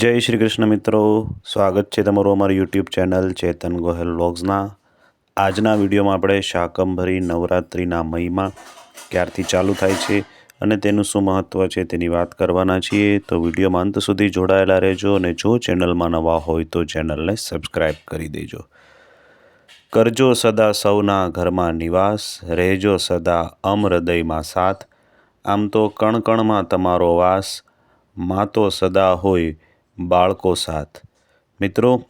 જય શ્રી કૃષ્ણ મિત્રો. સ્વાગત છે તમારું અમારી યુટ્યુબ ચેનલ ચેતન ગોહેલ વ્લોગ્સના. આજના વિડીયોમાં આપણે શાકંભરી નવરાત્રિના મહિમા ક્યારથી ચાલુ થાય છે અને તેનું શું મહત્ત્વ છે તેની વાત કરવાના છીએ. તો વિડીયોમાં અંત સુધી જોડાયેલા રહેજો અને જો ચેનલમાં નવા હોય તો ચેનલને સબસ્ક્રાઈબ કરી દેજો. કરજો સદા સૌના ઘરમાં નિવાસ, રહેજો સદા અમ હૃદયમાં સાથ. આમ તો કણકણમાં તમારો વાસ, માતો સદા હોય બાળકો સાથ. મિત્રો,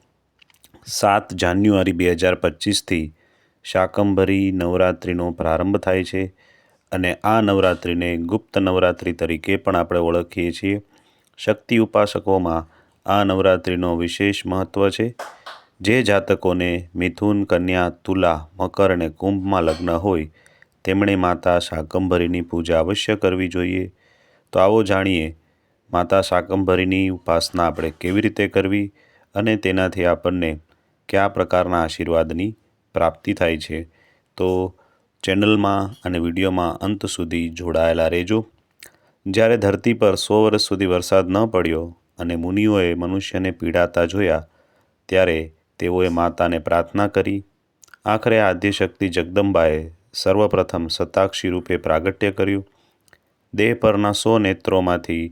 સાત જાન્યુઆરી બે હજાર પચીસથી શાકંભરી નવરાત્રિનો પ્રારંભ થાય છે અને આ નવરાત્રિને ગુપ્ત નવરાત્રિ તરીકે પણ આપણે ઓળખીએ છીએ. શક્તિ ઉપાસકોમાં આ નવરાત્રિનો વિશેષ મહત્ત્વ છે. જે જાતકોને મિથુન, કન્યા, તુલા, મકર અને કુંભમાં લગ્ન હોય, તેમણે માતા શાકંભરીની પૂજા અવશ્ય કરવી જોઈએ. તો આવો જાણીએ માતા શાકંભરીની ઉપાસના આપણે કેવી રીતે કરવી અને તેનાથી આપણને કયા પ્રકારના આશીર્વાદની પ્રાપ્તિ થાય છે? તો ચેનલમાં અને વિડીયોમાં અંત સુધી જોડાયેલા રહેજો. જ્યારે ધરતી પર સો વર્ષ સુધી વરસાદ ન પડ્યો અને મુનિઓએ મનુષ્યને પીડાતા જોયા, ત્યારે તેઓએ માતાને પ્રાર્થના કરી. આખરે આદ્યશક્તિ જગદંબાએ સર્વપ્રથમ સતાક્ષી રૂપે પ્રાગટ્ય કર્યું. દેહ પરના સો નેત્રોમાંથી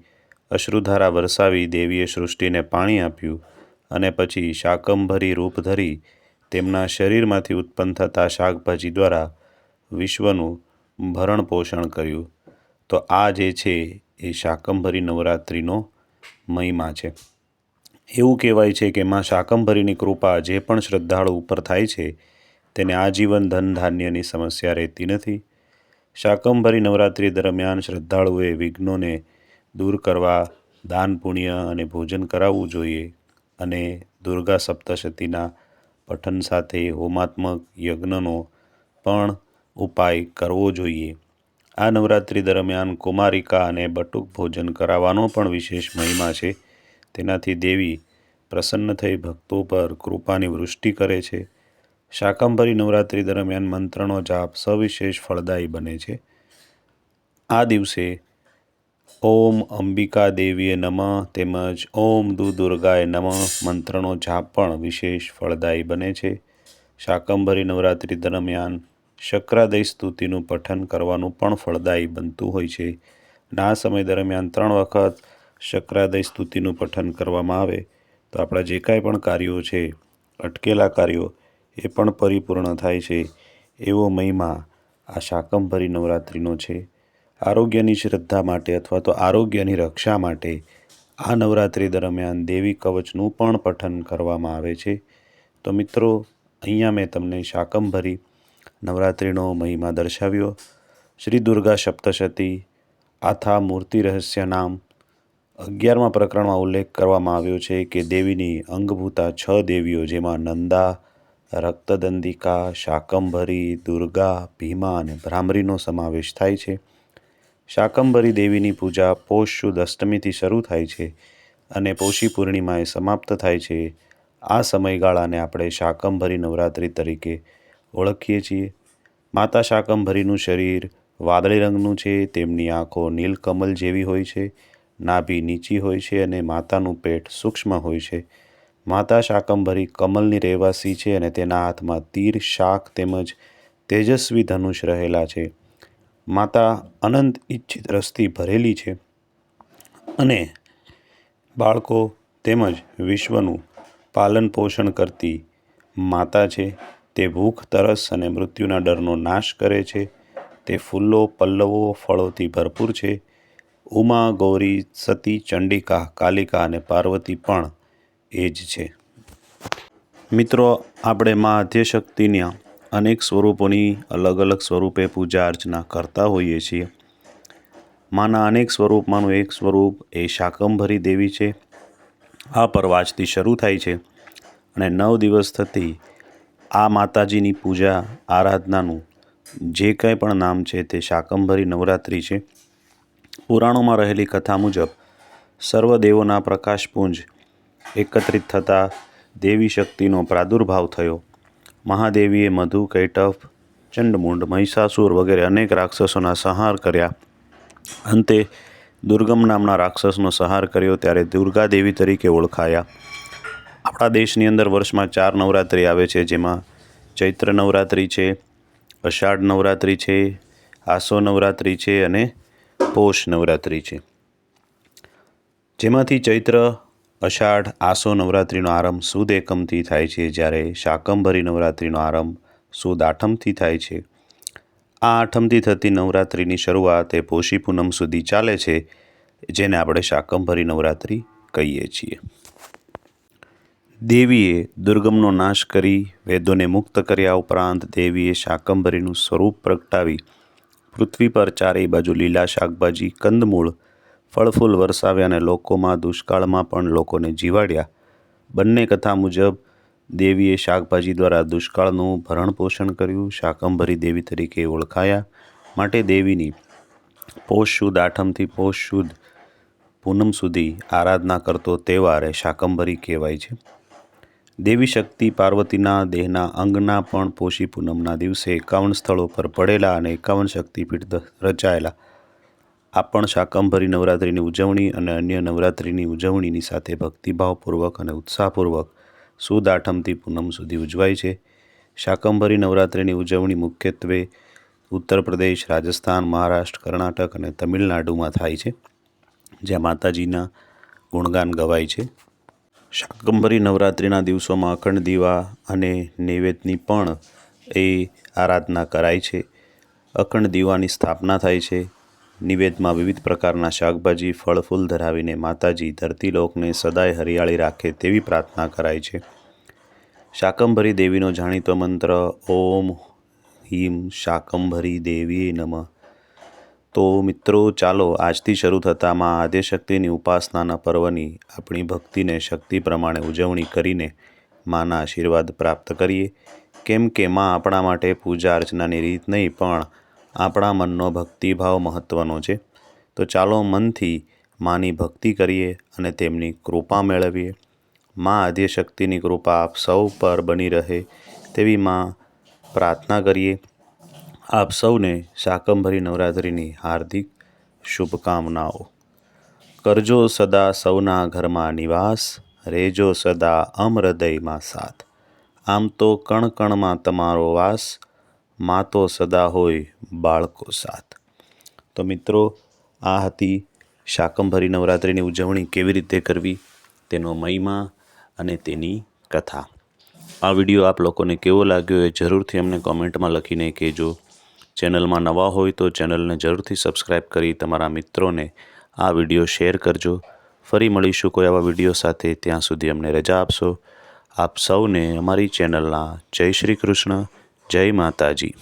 અશ્રુધારા વરસાવી દેવીએ સૃષ્ટિને પાણી આપ્યું અને પછી શાકંભરી રૂપ ધરી તેમના શરીરમાંથી ઉત્પન્ન થતા શાકભાજી દ્વારા વિશ્વનું ભરણ પોષણ કર્યું. તો આ જે છે એ શાકંભરી નવરાત્રિનો મહિમા છે. એવું કહેવાય છે કે માં શાકંભરીની કૃપા જે પણ શ્રદ્ધાળુ ઉપર થાય છે, તેને આજીવન ધન ધાન્યની સમસ્યા રહેતી નથી. શાકંભરી નવરાત્રિ દરમિયાન શ્રદ્ધાળુએ વિઘ્નોને દૂર કરવા, દાન, પુણ્ય અને ભોજન કરાવવું જોઈએ અને દુર્ગા સપ્તશતીના પઠન સાથે હોમાત્મક યજ્ઞનો પણ ઉપાય કરવો જોઈએ. આ નવરાત્રિ દરમિયાન કુમારિકા અને બટુક ભોજન કરાવવાનો પણ વિશેષ મહિમા છે. તેનાથી દેવી પ્રસન્ન થઈ ભક્તો પર કૃપાની વૃષ્ટિ કરે છે. શાકંભરી નવરાત્રિ દરમિયાન મંત્રનો જાપ સવિશેષ ફળદાયી બને છે. આ દિવસે ઓમ અંબિકા દેવીએ નમઃ તેમજ ઓમ દુ દુર્ગાએ નમઃ મંત્રનો જાપ પણ વિશેષ ફળદાયી બને છે. શાકંભરી નવરાત્રિ દરમિયાન શક્રાદય સ્તુતિનું પઠન કરવાનું પણ ફળદાયી બનતું હોય છે. ના સમય દરમિયાન ત્રણ વખત શક્રાદય સ્તુતિનું પઠન કરવામાં આવે તો આપણા જે કાંઈ પણ કાર્યો છે, અટકેલા કાર્યો, એ પણ પરિપૂર્ણ થાય છે. એવો મહિમા આ શાકંભરી નવરાત્રિનો છે. આરોગ્યની શ્રદ્ધા માટે અથવા તો આરોગ્યની રક્ષા માટે આ નવરાત્રિ દરમિયાન દેવી કવચનું પણ પઠન કરવામાં આવે છે. તો મિત્રો, અહીંયા મેં તમને શાકંભરી નવરાત્રિનો મહિમા દર્શાવ્યો. શ્રી દુર્ગા સપ્તશતી, આથા મૂર્તિ રહસ્ય નામ અગિયારમા પ્રકરણમાં ઉલ્લેખ કરવામાં આવ્યો છે કે દેવીની અંગભૂતા છ દેવીઓ જેમાં નંદા, રક્તદંડિકા શાકંભરી દુર્ગા, ભીમા અને ભ્રામરીનો સમાવેશ થાય છે. શાકંભરી દેવીની પૂજા પોષ શુદ્ધ અષ્ટમીથી શરૂ થાય છે અને પોષી પૂર્ણિમાએ સમાપ્ત થાય છે. આ સમયગાળાને આપણે શાકંભરી નવરાત્રિ તરીકે ઓળખીએ છીએ. માતા શાકંભરીનું શરીર વાદળી રંગનું છે, તેમની આંખો નીલકમલ જેવી હોય છે, નાભી નીચી હોય છે અને માતાનું પેટ સૂક્ષ્મ હોય છે. માતા શાકંભરી કમલની રહેવાસી છે અને તેના હાથમાં તીર, શાક તેમજ તેજસ્વી ધનુષ રહેલા છે. માતા અનંત ઈચ્છિત રસથી ભરેલી છે અને બાળકો તેમજ વિશ્વનું પાલન પોષણ કરતી માતા છે. તે ભૂખ, તરસ અને મૃત્યુના ડરનો નાશ કરે છે. તે ફૂલો, પલ્લવો, ફળોથી ભરપૂર છે. ઉમા, ગૌરી, સતી, ચંડિકા, કાલિકા અને પાર્વતી પણ એ જ છે. મિત્રો, આપણે મા આદ્યશક્તિના અનેક સ્વરૂપોની અલગ અલગ સ્વરૂપે પૂજા અર્ચના કરતા હોઈએ છીએ. માના અનેક સ્વરૂપમાંનું એક સ્વરૂપ એ શાકંભરી દેવી છે. આ પરવાજથી શરૂ થાય છે અને નવ દિવસ થતી આ માતાજીની પૂજા આરાધનાનું જે કંઈ પણ નામ છે તે શાકંભરી નવરાત્રિ છે. પુરાણોમાં રહેલી કથા મુજબ સર્વ દેવોના પ્રકાશપુંજ એકત્રિત થતાં દેવી શક્તિનો પ્રાદુર્ભાવ થયો. મહાદેવીએ મધુ, કૈટફ, ચંડમુંડ, મહિષાસુર વગેરે અનેક રાક્ષસોના સંહાર કર્યા. અંતે દુર્ગમ નામના રાક્ષસનો સંહાર કર્યો ત્યારે દુર્ગાદેવી તરીકે ઓળખાયા. આપણા દેશની અંદર વર્ષમાં ચાર નવરાત્રિ આવે છે, જેમાં ચૈત્ર નવરાત્રિ છે, અષાઢ નવરાત્રિ છે, આસો નવરાત્રિ છે અને પોષ નવરાત્રિ છે. જેમાંથી ચૈત્ર અષાઢ આસો નવરાત્રિનો આરંભ સુદ એકમથી થાય છે, જ્યારે શાકંભરી નવરાત્રિનો આરંભ સુદ આઠમથી થાય છે. આ આઠમથી થતી નવરાત્રિની શરૂઆત એ પોષી પૂનમ સુધી ચાલે છે, જેને આપણે શાકંભરી નવરાત્રિ કહીએ છીએ. દેવીએ દુર્ગમનો નાશ કરી, વેદોને મુક્ત કર્યા ઉપરાંત દેવીએ શાકંભરીનું સ્વરૂપ પ્રગટાવી, પૃથ્વી પર ચારેય બાજુ લીલા શાકભાજી, કંદમૂળ ફળફૂલ વરસાવ્યા અને લોકોમાં દુષ્કાળમાં પણ લોકોને જીવાડ્યા. બંને કથા મુજબ, દેવીએ શાકભાજી દ્વારા દુષ્કાળનું ભરણપોષણ કર્યું, શાકંભરી દેવી તરીકે ઓળખાયા. માટે દેવીની પોષ શુદ્ધ આઠમથી પોષ શુદ્ધ પૂનમ સુધી આરાધના કરતો તહેવાર એ શાકંભરી કહેવાય છે. દેવી શક્તિ પાર્વતીના દેહના અંગના પણ પોષી પૂનમના દિવસે એકાવન સ્થળો પર પડેલા અને એકાવન શક્તિપીઠ રચાયેલા. આ પણ શાકંભરી નવરાત્રિની ઉજવણી અને અન્ય નવરાત્રિની ઉજવણીની સાથે ભક્તિભાવપૂર્વક અને ઉત્સાહપૂર્વક સુદ આઠમથી પૂનમ સુધી ઉજવાય છે. શાકંભરી નવરાત્રિની ઉજવણી મુખ્યત્વે ઉત્તર પ્રદેશ, રાજસ્થાન, મહારાષ્ટ્ર, કર્ણાટક અને તમિલનાડુમાં થાય છે, જ્યાં માતાજીના ગુણગાન ગવાય છે. શાકંભરી નવરાત્રિના દિવસોમાં અખંડ દીવા અને નૈવેદ્યની પણ એ આરાધના કરાય છે. અખંડ દીવાની સ્થાપના થાય છે. નિવેદમાં વિવિધ પ્રકારના શાકભાજી ફળ ફૂલ ધરાવીને માતાજી ધરતીલોકને સદાય હરિયાળી રાખે તેવી પ્રાર્થના કરાય છે. શાકંભરી દેવીનો જાણીતો મંત્ર, ઓમ હિમ શાકંભરી દેવીએ નમઃ. તો મિત્રો, ચાલો આજથી શરૂ થતા માં આદ્યશક્તિની ઉપાસનાના પર્વની આપણી ભક્તિને શક્તિ પ્રમાણે ઉજવણી કરીને માના આશીર્વાદ પ્રાપ્ત કરીએ. કેમ કે માં આપણા માટે પૂજા અર્ચનાની રીત નહીં, પણ આપણા મનનો ભક્તિભાવ મહત્ત્વનો છે. તો ચાલો મનથી માની ભક્તિ કરીએ અને તેમની કૃપા મેળવીએ. માં આદ્યશક્તિની કૃપા આપ સૌ પર બની રહે તેવી માં પ્રાર્થના કરીએ. આપ સૌને શાકંભરી નવરાત્રિની હાર્દિક શુભકામનાઓ. કરજો સદા સૌના ઘરમાં નિવાસ, રેજો સદા અમ હૃદયમાં સાથ. આમ તો કણકણમાં તમારો વાસ માં તો સદા હોય, બાળકો સાથ. તો મિત્રો, આ હતી શાકંભરી નવરાત્રિની ઉજવણી કેવી રીતે કરવી, તેનો મહિમા અને તેની કથા. આ વીડિયો આપ લોકોને કેવો લાગ્યો એ જરૂરથી અમને કોમેન્ટમાં લખીને કહેજો. ચેનલમાં નવા હોય તો ચેનલને જરૂરથી સબસ્ક્રાઈબ કરી તમારા મિત્રોને આ વીડિયો શેર કરજો. ફરી મળીશું કોઈ આવા વીડિયો સાથે. ત્યાં સુધી અમને રજા આપશો. આપ સૌને અમારી ચેનલના જય શ્રી કૃષ્ણ. જય માતાજી